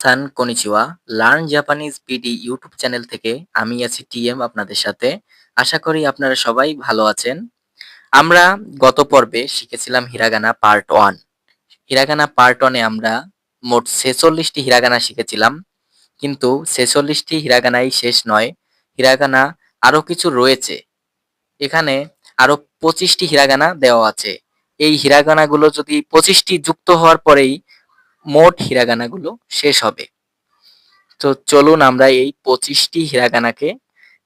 সান কনিচিওয়া। Learn Japanese PD YouTube channel থেকে আমি আছি টিএম আপনাদের সাথে। আশা করি আপনারা সবাই ভালো আছেন। আমরা গত পর্বে শিখেছিলাম hiragana part one hiragana part ওয়ানে আমরা মোট ছেচল্লিশটি হিরাগানা শিখেছিলাম। কিন্তু ছেচল্লিশটি হিরাগানাই শেষ নয়। হিরাগানা আরও কিছু রয়েছে। এখানে আরও পঁচিশটি হিরাগানা দেওয়া আছে। এই হিরাগানাগুলো যদি পঁচিশটি যুক্ত হওয়ার পরেই মোট হিরাগানাগুলো শেষ হবে। তো চলুন আমরা এই পঁচিশটি হিরাগানাকে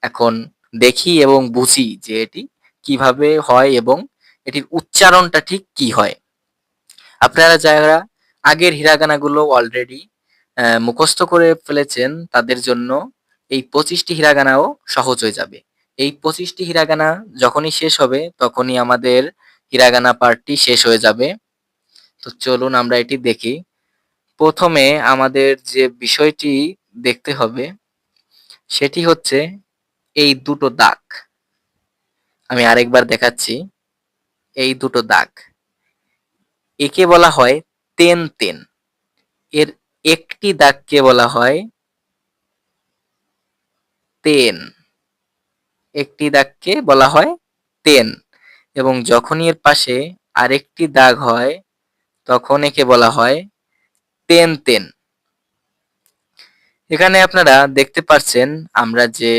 এখন দেখি এবং বুঝি যে এটি কীভাবে হয় এবং এটির উচ্চারণটা ঠিক কি হয়। আপনারা যারা আগের হিরাগানাগুলো অলরেডি মুখস্থ করে ফেলেছেন, তাদের জন্য এই পঁচিশটি হিরাগানাও সহজ হয়ে যাবে। এই পঁচিশটি হিরাগানা যখনই শেষ হবে, তখনই আমাদের হিরাগানা পার্টটি শেষ হয়ে যাবে। তো চলুন আমরা এটি দেখি। প্রথমে আমাদের যে বিষয়টি দেখতে হবে, সেটি হচ্ছে এই দুটো দাগ। আমি আরেকবার দেখাচ্ছি। এই দুটো দাগ। একে বলা হয় তেন তেন। এর একটি দাগকে বলা হয় তেন। একটি দাগকে বলা হয় তেন। এবং যখনই এর পাশে আরেকটি দাগ হয়, তখন একে বলা হয় তেন তেন এখানে আপনারা দেখতে পাচ্ছেন আমরা যে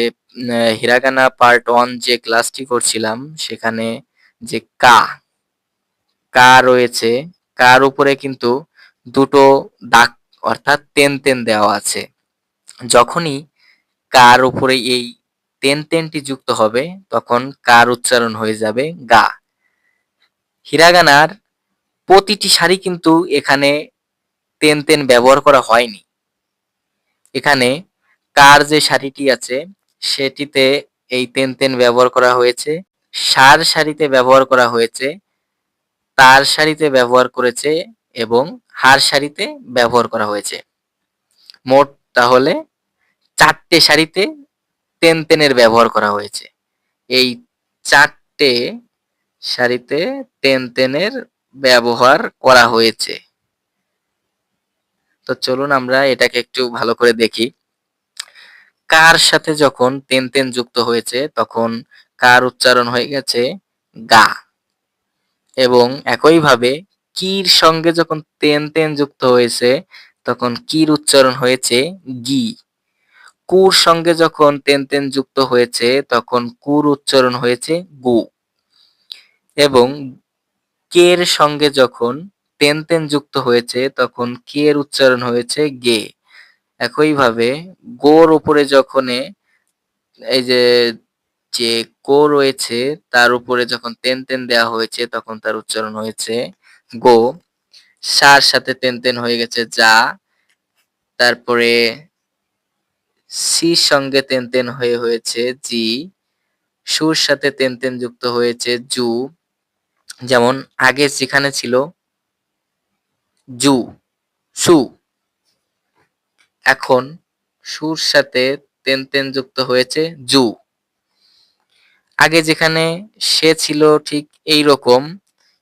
হিরাগানা পার্ট ওয়ান যে ক্লাসটি করছিলাম, সেখানে যে কা কা রয়েছে, কার উপরে কিন্তু দুটো দাগ, অর্থাৎ তেন তেন দেওয়া আছে। যখনই কার উপরে এই তেন তেনটি যুক্ত হবে, তখন কার উচ্চারণ হয়ে যাবে গা। হিরাগানার প্রতিটি সারি কিন্তু এখানে তেন তেন ব্যবহার করা হয়নি। এখানে কার যে শাড়িটি আছে, সেটিতে এই তেন তেন ব্যবহার করা হয়েছে। সার শাড়িতে ব্যবহার করা হয়েছে, তার শাড়িতে ব্যবহার করেছে এবং হার শাড়িতে ব্যবহার করা হয়েছে। মোট তাহলে চারটে শাড়িতে তেন তেনের ব্যবহার করা হয়েছে। এই চারটে শাড়িতে তেন তেনের ব্যবহার করা হয়েছে। তো চলুন আমরা এটাকে একটু ভালো করে দেখি। কার সাথে যখন তেন তেন যুক্ত হয়েছে, তখন কার উচ্চারণ হয়ে গেছে? গা। এবং একইভাবে কির সঙ্গে যখন তেন তেন যুক্ত হয়েছে, তখন কির উচ্চারণ হয়েছে? গি। কুর সঙ্গে যখন তেন তেন যুক্ত হয়েছে, তখন কুর উচ্চারণ হয়েছে গু। এবং কের সঙ্গে যখন তেন তেন যুক্ত হয়েছে, তখন কে এর উচ্চারণ হয়েছে গে। একইভাবে গোর উপরে যখন এই যে যে কো রয়েছে, তার উপরে যখন তেন তেন দেওয়া হয়েছে, তখন তার উচ্চারণ হয়েছে গো। সার সাথে তেন তেন হয়ে গেছে যা। তারপরে সির সঙ্গে তেন তেন হয়ে হয়েছে জি। সুর সাথে তেন তেন যুক্ত হয়েছে জু। যেমন আগে যেখানে ছিল জু, সু। এখন সুর সাথে তেন তেন যুক্ত হয়েছে জু। আগে যেখানে সে ছিল ঠিক এই রকম,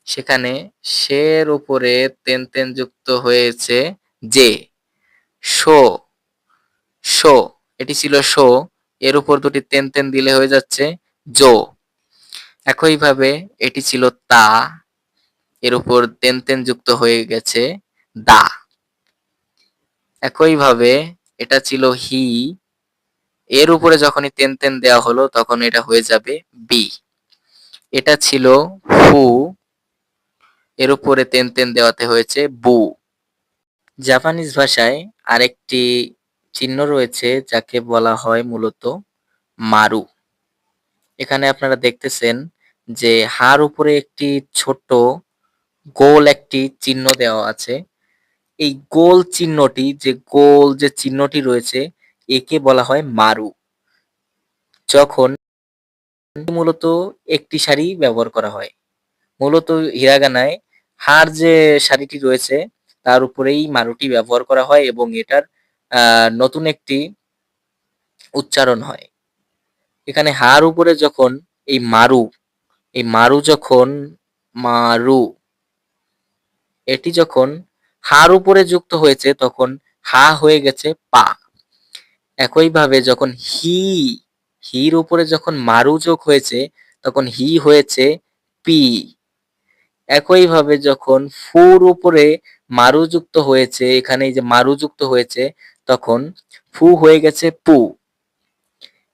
সেখানে সের উপরে তেন তেন যুক্ত হয়েছে যে। শো শো, এটি ছিল শো, এর উপর দুটি তেন তেন দিলে হয়ে যাচ্ছে জো। একইভাবে এটি ছিল তা। এর উপর তেন তেন যুক্ত হয়ে গেছে দা। একইভাবে এটা ছিল হি। এর উপরে যখনই তেন তেন দেওয়া হলো, তখন এটা হয়ে যাবে বি। এটা ছিল হু। এর উপরে তেন তেন দেওয়াতে হয়েছে বু। জাপানিজ ভাষায় আরেকটি চিহ্ন রয়েছে, যাকে বলা হয় মূলত মারু। এখানে আপনারা দেখতেছেন যে হার উপরে একটি ছোট গোল একটি চিহ্ন দেওয়া আছে। এই গোল চিহ্নটি যে গোল যে চিহ্নটি রয়েছে, একে বলা হয় মারু। যখন মূলত একটি শাড়ি ব্যবহার করা হয়। মূলত হিরাগানায় হার যে শাড়িটি রয়েছে, তার উপরেই মারুটি ব্যবহার করা হয় এবং এটার নতুন একটি উচ্চারণ হয়। এখানে হার উপরে যখন এই মারু এই মারু যখন মারু এটি যখন হার উপরে যুক্ত হয়েছে, তখন হা হয়ে গেছে পা। একইভাবে যখন হি, হির উপরে যখন মারু যোগ হয়েছে, তখন হি হয়েছে পি। একইভাবে যখন ফুর উপরে মারু যুক্ত হয়েছে, এখানে যে মারু যুক্ত হয়েছে, তখন ফু হয়ে গেছে পু।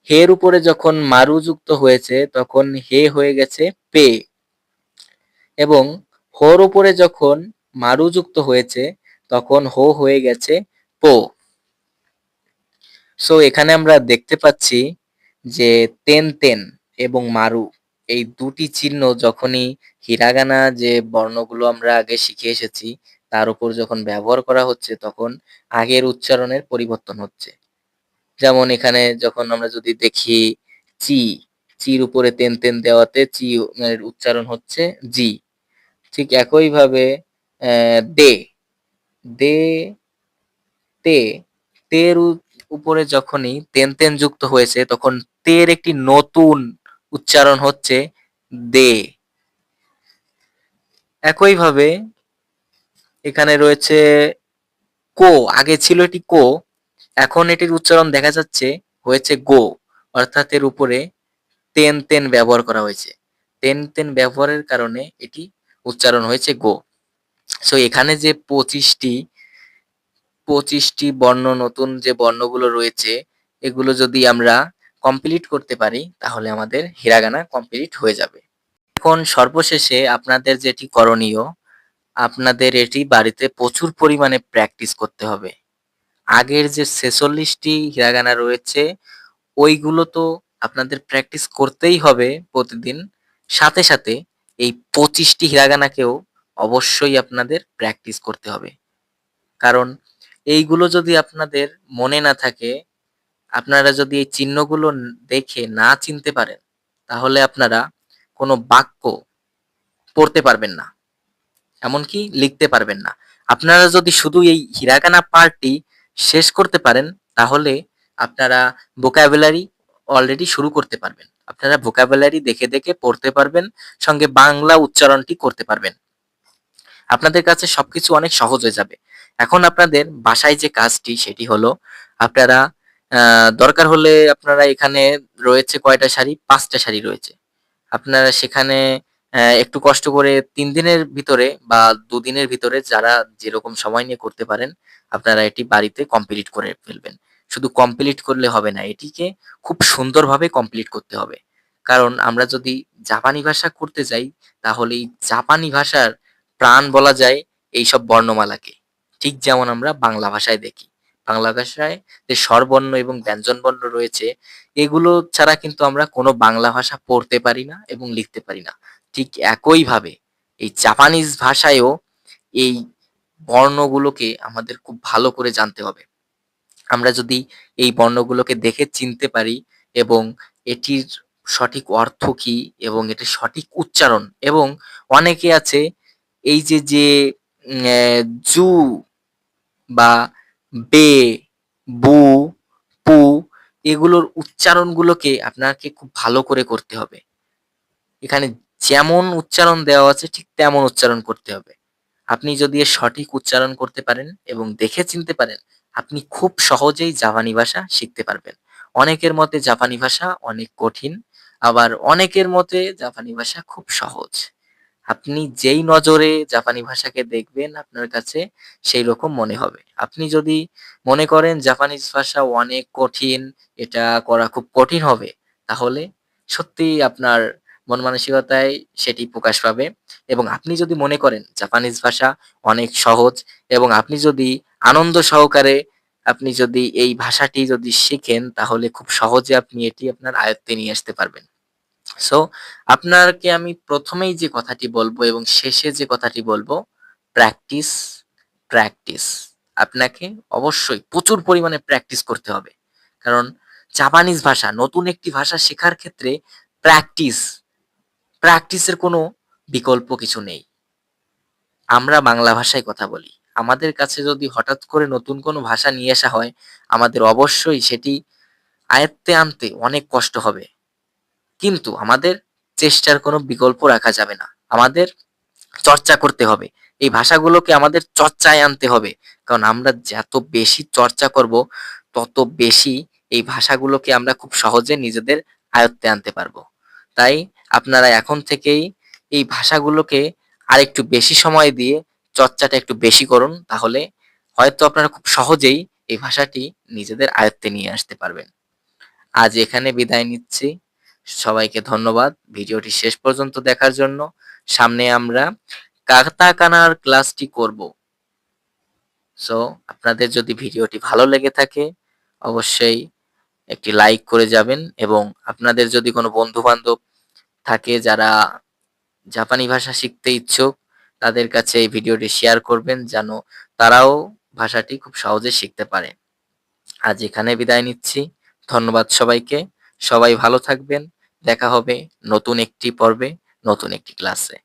হের উপরে যখন মারু যুক্ত হয়েছে, তখন হে হয়ে গেছে পে। এবং হোর উপরে যখন মারু যুক্ত হয়েছে, তখন হো হয়ে গেছে, পো। সো এখানে আমরা দেখতে পাচ্ছি যে তেন তেন এবং মারু, এই দুটি চিহ্ন যখনই হিরাগানা যে বর্ণগুলো আমরা আগে শিখে এসেছি, তার উপর যখন ব্যবহার করা হচ্ছে, তখন আগের উচ্চারণের পরিবর্তন হচ্ছে। যেমন এখানে যখন আমরা যদি দেখি চি, চির উপরে তেন তেন দেওয়াতে চি উচ্চারণ হচ্ছে জি। ঠিক একইভাবে দে। দে, তে। তের উপরে যখনই তেন তেন যুক্ত হয়েছে, তখন তের একটি নতুন উচ্চারণ হচ্ছে দে। একইভাবে এখানে রয়েছে কো। আগে ছিল এটি কো, এখন এটির উচ্চারণ দেখা যাচ্ছে হয়েছে গো। অর্থাৎ এর উপরে তেন তেন ব্যবহার করা হয়েছে। তেন তেন ব্যবহারের কারণে এটি উচ্চারণ হয়েছে গো। সো এখানে যে পঁচিশটি পঁচিশটি বর্ণ, নতুন যে বর্ণগুলো রয়েছে, এগুলো যদি আমরা কমপ্লিট করতে পারি, তাহলে আমাদের হিরাগানা কমপ্লিট হয়ে যাবে। এখন সর্বশেষে আপনাদের যেটি করণীয়, আপনাদের এটি বাড়িতে প্রচুর পরিমাণে প্র্যাকটিস করতে হবে। আগের যে ছেচল্লিশটি হিরাগানা রয়েছে, ওইগুলো তো আপনাদের প্র্যাকটিস করতেই হবে প্রতিদিন। সাথে সাথে এই পঁচিশটি হিরাগানাকেও অবশ্যই আপনাদের প্র্যাকটিস করতে হবে। কারণ এইগুলো যদি আপনাদের মনে না থাকে, আপনারা যদি এই চিহ্নগুলো দেখে না চিনতে পারেন, তাহলে আপনারা কোনো বাক্য পড়তে পারবেন না। এমনকি লিখতে পারবেন না। আপনারা যদি শুধু এই হিরাগানা পার্টটি শেষ করতে পারেন, তাহলে আপনারা ভোকাবুলারি অলরেডি শুরু করতে পারবেন। আপনারা ভোকাবুলারি দেখে দেখে পড়তে পারবেন, সঙ্গে বাংলা উচ্চারণটি করতে পারবেন। আপনাদের কাছে সবকিছু অনেক সহজ হয়ে যাবে। এখন আপনাদের বাসায় যে কাজটি, সেটি হলো আপনারা দরকার হলে আপনারা এখানে রয়েছে কয়টা শাড়ি? পাঁচটা শাড়ি রয়েছে। আপনারা সেখানে একটু কষ্ট করে তিন দিনের ভিতরে বা দুদিনের ভিতরে যারা যেরকম সময় নিয়ে করতে পারেন, আপনারা এটি বাড়িতে কমপ্লিট করে ফেলবেন। শুধু কমপ্লিট করলে হবে না, এটিকে খুব সুন্দরভাবে কমপ্লিট করতে হবে। কারণ আমরা যদি জাপানি ভাষা করতে যাই, তাহলে এই জাপানি ভাষার প্রাণ বলা যায় এইসব বর্ণমালাকে। ঠিক যেমন আমরা বাংলা ভাষায় দেখি। বাংলা ভাষায় যে স্বরবর্ণ এবং ব্যঞ্জনবর্ণ রয়েছে, এগুলো ছাড়া কিন্তু আমরা কোনো বাংলা ভাষা পড়তে পারি না এবং লিখতে পারি না। ঠিক একইভাবে এই জাপানিজ ভাষায়ও এই বর্ণগুলোকে আমাদের খুব ভালো করে জানতে হবে। আমরা যদি এই বর্ণগুলোকে দেখে চিনতে পারি এবং এটির সঠিক অর্থ কি এবং এটির সঠিক উচ্চারণ এবং অনেকে আছে এই যে যে জু বা বে, বু, পু এগুলোর উচ্চারণগুলোকে আপনাকে খুব ভালো করে করতে হবে। এখানে যেমন উচ্চারণ দেওয়া আছে, ঠিক তেমন উচ্চারণ করতে হবে। আপনি যদি সঠিক উচ্চারণ করতে পারেন এবং দেখে চিনতে পারেন, আপনি খুব সহজেই জাপানি ভাষা শিখতে পারবেন। অনেকের মতে জাপানি ভাষা অনেক কঠিন, আবার অনেকের মতে জাপানি ভাষা খুব সহজ। আপনি যেই নজরে জাপানি ভাষাকে দেখবেন আপনার কাছে সেই রকম মনে হবে। আপনি যদি মনে করেন জাপানিজ ভাষা অনেক কঠিন, এটা করা খুব কঠিন হবে, তাহলে সত্যি আপনার মন মানসিকতায় সেটি প্রকাশ পাবে এবং আপনি যদি মনে করেন জাপানিজ ভাষা অনেক সহজ এবং আপনি যদি আনন্দ সহকারে আপনি যদি এই ভাষাটি যদি শিখেন, তাহলে খুব সহজে আপনি এটি আপনার আয়ত্তে নিয়ে আসতে পারবেন। সো আপনাকে আমি প্রথমেই যে কথাটি বলব এবং শেষে যে কথাটি বলব প্র্যাকটিস প্র্যাকটিস আপনাকে অবশ্যই প্রচুর পরিমাণে প্র্যাকটিস করতে হবে। কারণ জাপানিজ ভাষা, নতুন একটি ভাষা শেখার ক্ষেত্রে প্র্যাকটিস প্র্যাকটিসের কোনো বিকল্প কিছু নেই। আমরা বাংলা ভাষায় কথা বলি। আমাদের কাছে যদি হঠাৎ করে নতুন কোনো ভাষা নিয়ে আসা হয়, আমাদের অবশ্যই সেটি আয়ত্তে আনতে অনেক কষ্ট হবে। কিন্তু আমাদের চেষ্টার কোনো বিকল্প রাখা যাবে না। আমাদের চর্চা করতে হবে। এই ভাষাগুলোকে আমাদের চর্চায় আনতে হবে। কারণ আমরা যত বেশি চর্চা করব, তত বেশি এই ভাষাগুলোকে আমরা খুব সহজে নিজেদের আয়ত্তে আনতে পারব। তাই আপনারা এখন থেকেই এই ভাষাগুলোকে আরেকটু বেশি সময় দিয়ে চর্চাটা একটু বেশি করুন, তাহলে হয়তো আপনারা খুব সহজেই এই ভাষাটি নিজেদের আয়ত্তে নিয়ে আসতে পারবেন। আজ এখানে বিদায় নিচ্ছি। সবাইকে ধন্যবাদ। ভিডিওটি শেষ পর্যন্ত দেখার জন্য সামনে আমরা কাতাকানার ক্লাসটি করব। সো আপনাদের যদি ভিডিওটি ভালো লেগে থাকে, অবশ্যই একটি লাইক করে যাবেন এবং আপনাদের যদি কোনো বন্ধু বান্ধব থাকে যারা জাপানি ভাষা শিখতে ইচ্ছুক, তাদের কাছে এই ভিডিওটি শেয়ার করবেন যেন তারাও ভাষাটি খুব সহজে শিখতে পারে। আজ এখানে বিদায় নিচ্ছি। ধন্যবাদ সবাইকে। সবাই ভালো থাকবেন। দেখা হবে নতুন একটি পর্বে নতুন একটি ক্লাসে।